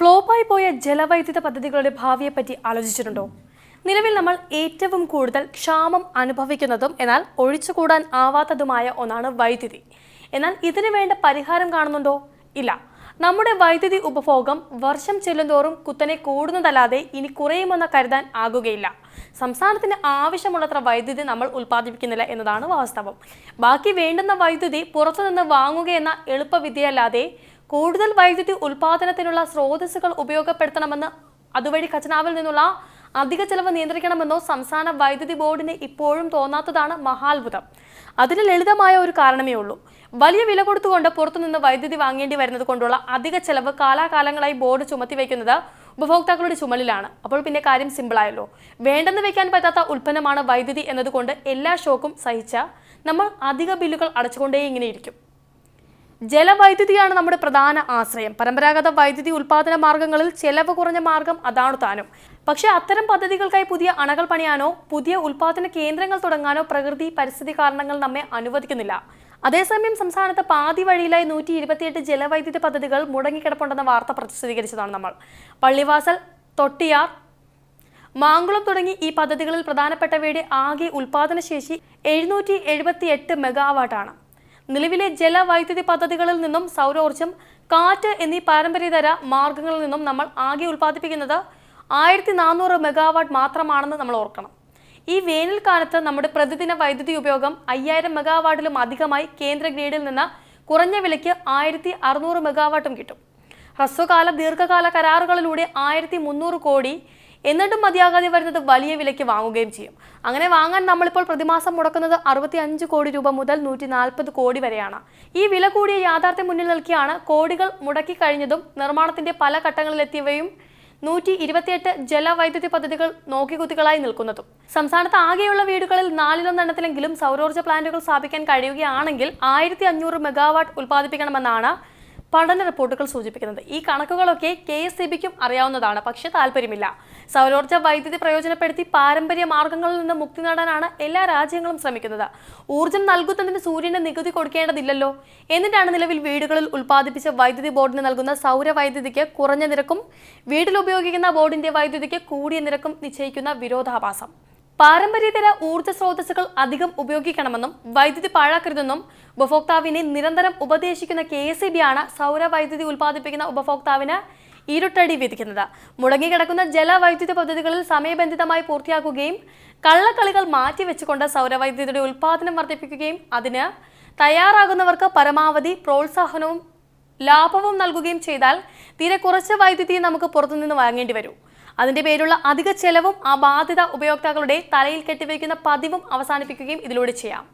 ഫ്ലോപ്പായി പോയ ജലവൈദ്യുത പദ്ധതികളുടെ ഭാവിയെപ്പറ്റി ആലോചിച്ചിട്ടുണ്ടോ? നിലവിൽ നമ്മൾ ഏറ്റവും കൂടുതൽ ക്ഷാമം അനുഭവിക്കുന്നതും എന്നാൽ ഒഴിച്ചുകൂടാൻ ആവാത്തതുമായ ഒന്നാണ് വൈദ്യുതി. എന്നാൽ ഇതിനു വേണ്ട പരിഹാരം കാണുന്നുണ്ടോ? ഇല്ല. നമ്മുടെ വൈദ്യുതി ഉപഭോഗം വർഷം ചെല്ലുന്തോറും കുത്തനെ കൂടുന്നതല്ലാതെ ഇനി കുറയുമെന്ന് കരുതാൻ ആകുകയില്ല. സംസ്ഥാനത്തിന് ആവശ്യമുള്ളത്ര വൈദ്യുതി നമ്മൾ ഉൽപ്പാദിപ്പിക്കുന്നില്ല എന്നതാണ് വാസ്തവം. ബാക്കി വേണ്ടുന്ന വൈദ്യുതി പുറത്തുനിന്ന് വാങ്ങുകയെന്ന എളുപ്പവിദ്യയല്ലാതെ കൂടുതൽ വൈദ്യുതി ഉൽപാദനത്തിനുള്ള സ്രോതസ്സുകൾ ഉപയോഗപ്പെടുത്തണമെന്ന് അതുവഴി ഖജനാവിൽ നിന്നുള്ള അധിക ചെലവ് നിയന്ത്രിക്കണമെന്നോ സംസ്ഥാന വൈദ്യുതി ബോർഡിന് ഇപ്പോഴും തോന്നാത്തതാണ് മഹാത്ഭുതം. അതിന് ലളിതമായ ഒരു കാരണമേ ഉള്ളൂ. വലിയ വില കൊടുത്തുകൊണ്ട് പുറത്തുനിന്ന് വൈദ്യുതി വാങ്ങേണ്ടി വരുന്നത് കൊണ്ടുള്ള അധിക ചെലവ് കാലാകാലങ്ങളായി ബോർഡ് ചുമത്തി വയ്ക്കുന്നത് ഉപഭോക്താക്കളുടെ ചുമലിലാണ്. അപ്പോൾ പിന്നെ കാര്യം സിമ്പിളായല്ലോ. വേണ്ടെന്ന് വെക്കാൻ പറ്റാത്ത ഉൽപ്പന്നമാണ് വൈദ്യുതി എന്നതുകൊണ്ട് എല്ലാ ഷോക്കും സഹിച്ച നമ്മൾ അധിക ബില്ലുകൾ അടച്ചുകൊണ്ടേ ഇങ്ങനെ ഇരിക്കും ജലവൈദ്യുതിയാണ് നമ്മുടെ പ്രധാന ആശ്രയം. പരമ്പരാഗത വൈദ്യുതി ഉൽപാദന മാർഗങ്ങളിൽ ചെലവ് കുറഞ്ഞ മാർഗം അതാണ് താനും. പക്ഷേ അത്തരം പദ്ധതികൾക്കായി പുതിയ അണകൾ പണിയാനോ പുതിയ ഉൽപാദന കേന്ദ്രങ്ങൾ തുടങ്ങാനോ പ്രകൃതി പരിസ്ഥിതി കാരണങ്ങൾ നമ്മെ അനുവദിക്കുന്നില്ല. അതേസമയം സംസ്ഥാനത്ത് പാതി വഴിയിലായി നൂറ്റി ഇരുപത്തിയെട്ട് ജലവൈദ്യുത പദ്ധതികൾ മുടങ്ങിക്കിടപ്പുണ്ടെന്ന വാർത്ത പ്രസിദ്ധീകരിച്ചതാണ് നമ്മൾ. പള്ളിവാസൽ തൊട്ടിയാർ മാങ്കുളം തുടങ്ങി ഈ പദ്ധതികളിൽ പ്രധാനപ്പെട്ടവയുടെ ആകെ ഉൽപാദനശേഷി എഴുന്നൂറ്റി എഴുപത്തി എട്ട് മെഗാവാട്ടാണ്. നിലവിലെ ജലവൈദ്യുതി പദ്ധതികളിൽ നിന്നും സൗരോർജം കാറ്റ് എന്നീ പാരമ്പര്യതര മാർഗങ്ങളിൽ നിന്നും നമ്മൾ ആകെ ഉൽപ്പാദിപ്പിക്കുന്നത് ആയിരത്തി നാനൂറ് മെഗാവാട്ട് മാത്രമാണെന്ന് നമ്മൾ ഓർക്കണം. ഈ വേനൽക്കാലത്ത് നമ്മുടെ പ്രതിദിന വൈദ്യുതി ഉപയോഗം അയ്യായിരം മെഗാവാട്ടിലും അധികമായി കേന്ദ്ര ഗ്രീഡിൽ നിന്ന് കുറഞ്ഞ വിലയ്ക്ക് ആയിരത്തി അറുന്നൂറ് മെഗാവാട്ടും കിട്ടും. ഹ്രസ്വകാല ദീർഘകാല കരാറുകളിലൂടെ ആയിരത്തി മുന്നൂറ് കോടി എന്നിട്ടും മതിയാകാതെ വരുന്നത് വലിയ വിലയ്ക്ക് വാങ്ങുകയും ചെയ്യും. അങ്ങനെ വാങ്ങാൻ നമ്മളിപ്പോൾ പ്രതിമാസം മുടക്കുന്നത് അറുപത്തി അഞ്ച് കോടി രൂപ മുതൽ നൂറ്റി നാൽപ്പത് കോടി വരെയാണ്. ഈ വില കൂടിയ യാഥാർത്ഥ്യം മുന്നിൽ നിൽക്കിയാണ് കോടികൾ മുടക്കി കഴിഞ്ഞതും നിർമ്മാണത്തിന്റെ പല ഘട്ടങ്ങളിലെത്തിയവയും നൂറ്റി ഇരുപത്തിയെട്ട് ജലവൈദ്യുതി പദ്ധതികൾ നോക്കിക്കുത്തികളായി നിൽക്കുന്നതും. സംസ്ഥാനത്ത് ആകെയുള്ള വീടുകളിൽ നാലിലൊന്നെണ്ണത്തിലെങ്കിലും സൗരോർജ പ്ലാന്റുകൾ സ്ഥാപിക്കാൻ കഴിയുകയാണെങ്കിൽ ആയിരത്തി അഞ്ഞൂറ് മെഗാവാട്ട് ഉൽപ്പാദിപ്പിക്കണമെന്നാണ് പഠന റിപ്പോർട്ടുകൾ സൂചിപ്പിക്കുന്നത് ഈ കണക്കുകളൊക്കെ കെ എസ് സി ബിക്കും അറിയാവുന്നതാണ് പക്ഷെ താല്പര്യമില്ല. സൗരോർജ വൈദ്യുതി പ്രയോജനപ്പെടുത്തി പാരമ്പര്യ മാർഗങ്ങളിൽ നിന്ന് മുക്തി നേടാനാണ് എല്ലാ രാജ്യങ്ങളും ശ്രമിക്കുന്നത്. ഊർജം നൽകുന്നതിന് സൂര്യന് നികുതി കൊടുക്കേണ്ടതില്ലല്ലോ. എന്നിട്ടാണ് നിലവിൽ വീടുകളിൽ ഉൽപ്പാദിപ്പിച്ച വൈദ്യുതി ബോർഡിന് നൽകുന്ന സൗരവൈദ്യുതിക്ക് കുറഞ്ഞ നിരക്കും വീട്ടിൽ ഉപയോഗിക്കുന്ന ബോർഡിന്റെ വൈദ്യുതിക്ക് കൂടിയ നിരക്കും നിശ്ചയിക്കുന്ന വിരോധാഭാസം. പാരമ്പര്യേതര ഊർജ സ്രോതസ്സുകൾ അധികം ഉപയോഗിക്കണമെന്നും വൈദ്യുതി പാഴാക്കരുതെന്നും ഉപഭോക്താവിനെ നിരന്തരം ഉപദേശിക്കുന്ന കെ എസ് ആണ് സൗരവൈദ്യുതി ഉൽപ്പാദിപ്പിക്കുന്ന ഉപഭോക്താവിന് ഇരുട്ടടി വിധിക്കുന്നത്. മുടങ്ങിക്കിടക്കുന്ന ജലവൈദ്യുതി പദ്ധതികളിൽ സമയബന്ധിതമായി പൂർത്തിയാക്കുകയും കള്ളക്കളികൾ മാറ്റിവെച്ചുകൊണ്ട് സൗരവൈദ്യുതിയുടെ ഉൽപ്പാദനം വർദ്ധിപ്പിക്കുകയും അതിന് തയ്യാറാകുന്നവർക്ക് പരമാവധി പ്രോത്സാഹനവും ലാഭവും നൽകുകയും ചെയ്താൽ തീരെ കുറച്ച് വൈദ്യുതി നമുക്ക് പുറത്തുനിന്ന് വാങ്ങേണ്ടി വരും. അതിന്റെ പേരുള്ള അധിക ചെലവും ആ ബാധ്യത ഉപയോക്താക്കളുടെ തലയിൽ കെട്ടിവയ്ക്കുന്ന പതിവും അവസാനിപ്പിക്കുകയും ഇതിലൂടെ ചെയ്യാം.